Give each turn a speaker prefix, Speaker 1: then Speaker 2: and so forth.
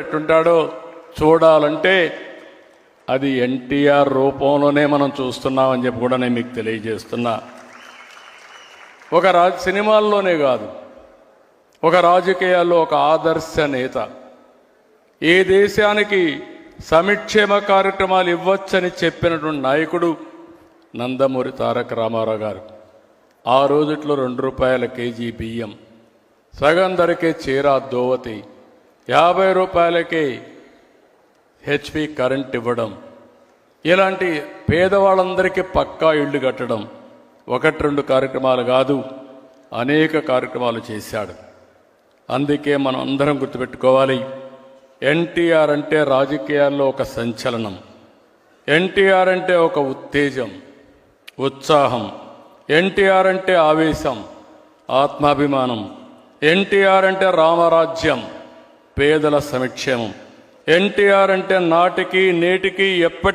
Speaker 1: ఎట్టుంటాడో చూడాలంటే అది ఎన్టీఆర్ రూపంలోనే మనం చూస్తున్నామని చెప్పి కూడా నేను మీకు తెలియజేస్తున్నా. ఒక రాజ సినిమాల్లోనే కాదు ఒక రాజకీయాల్లో ఒక ఆదర్శ నేత ఏ దేశానికి సమిక్షేమ కార్యక్రమాలు ఇవ్వచ్చని చెప్పినటువంటి నాయకుడు నందమూరి తారక రామారావు గారు. ఆ రోజుట్లో రెండు రూపాయల కేజీ బియ్యం సగం ధరకే చీరా దోవతి యాభై రూపాయలకి హెచ్పి కరెంట్ ఇవ్వడం ఇలాంటి పేదవాళ్ళందరికీ పక్కా ఇళ్ళు కట్టడం ఒకటి రెండు కార్యక్రమాలు కాదు అనేక కార్యక్రమాలు చేశాడు. అందుకే మనం అందరం గుర్తుపెట్టుకోవాలి ఎన్టీఆర్ అంటే రాజకీయాల్లో ఒక సంచలనం ఎన్టీఆర్ అంటే ఒక ఉత్తేజం ఉత్సాహం ఎన్టీఆర్ అంటే ఆవేశం ఆత్మాభిమానం ఎన్టీఆర్ అంటే రామరాజ్యం. పేదల సంక్షేమం ఎన్టీఆర్ అంటే నాటికి నేటికి ఎప్పటి